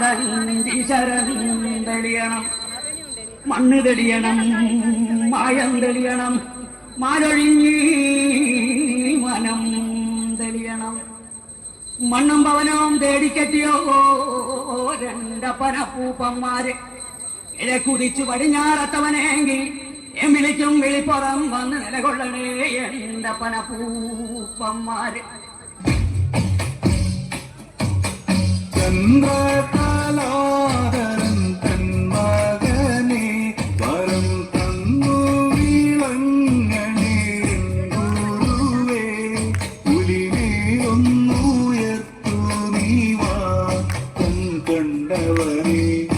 ദേശത്താടീശരം തെളിയണം മണ്ണ് തെളിയണം മായം തെളിയണം. മാലൊഴിഞ്ഞി മനം തെളിയണം മണ്ണും പവനവും തേടിക്കെട്ടിയോ രണ്ടപ്പന പൂപ്പന്മാരെ ഇല കുതിച്ചു പടിഞ്ഞാറത്തവനെങ്കിൽ എമിളിക്കും വിളിപ്പുറം വന്ന് നിലകൊള്ളണേ പന പൂപ്പന്മാര്. Thank വരം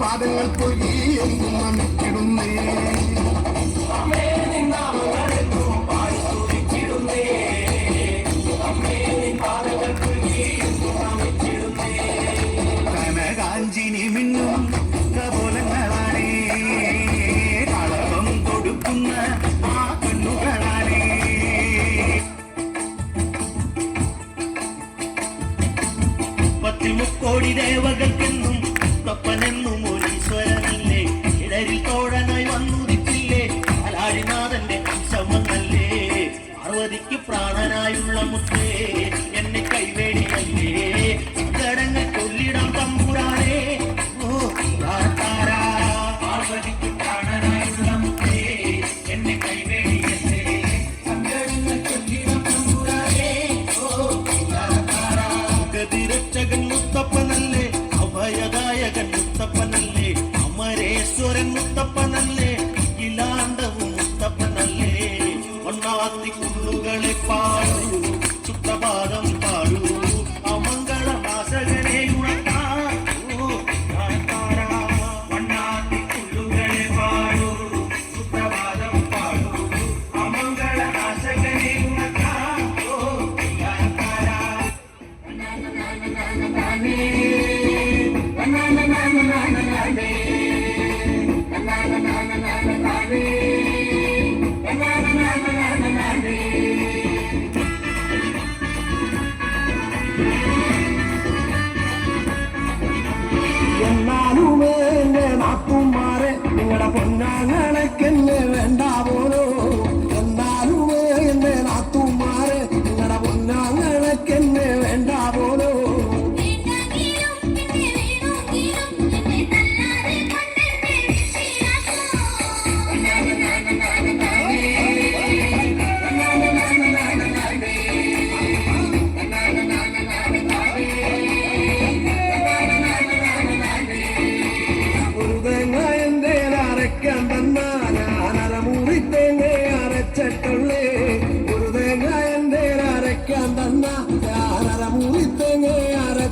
പാദങ്ങൾ പൊഴി എന്നും ಜಗತ್ಸಪ್ಪನಲ್ಲ என்னாலுமே எங்க நாத்தும் மாற. எங்கட பொன்னாங்களுக்கு என்ன வேண்டாம்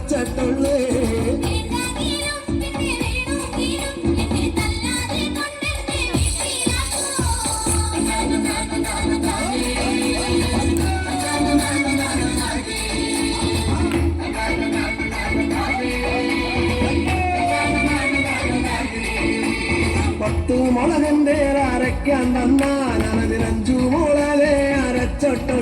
അരച്ചിട്ടുള്ളേ പത്തു മുളകന്റെ അരയ്ക്കാൻ തന്നാ. ഞാൻ അതിനഞ്ചു മുളകെ അരച്ചിട്ടുള്ളേ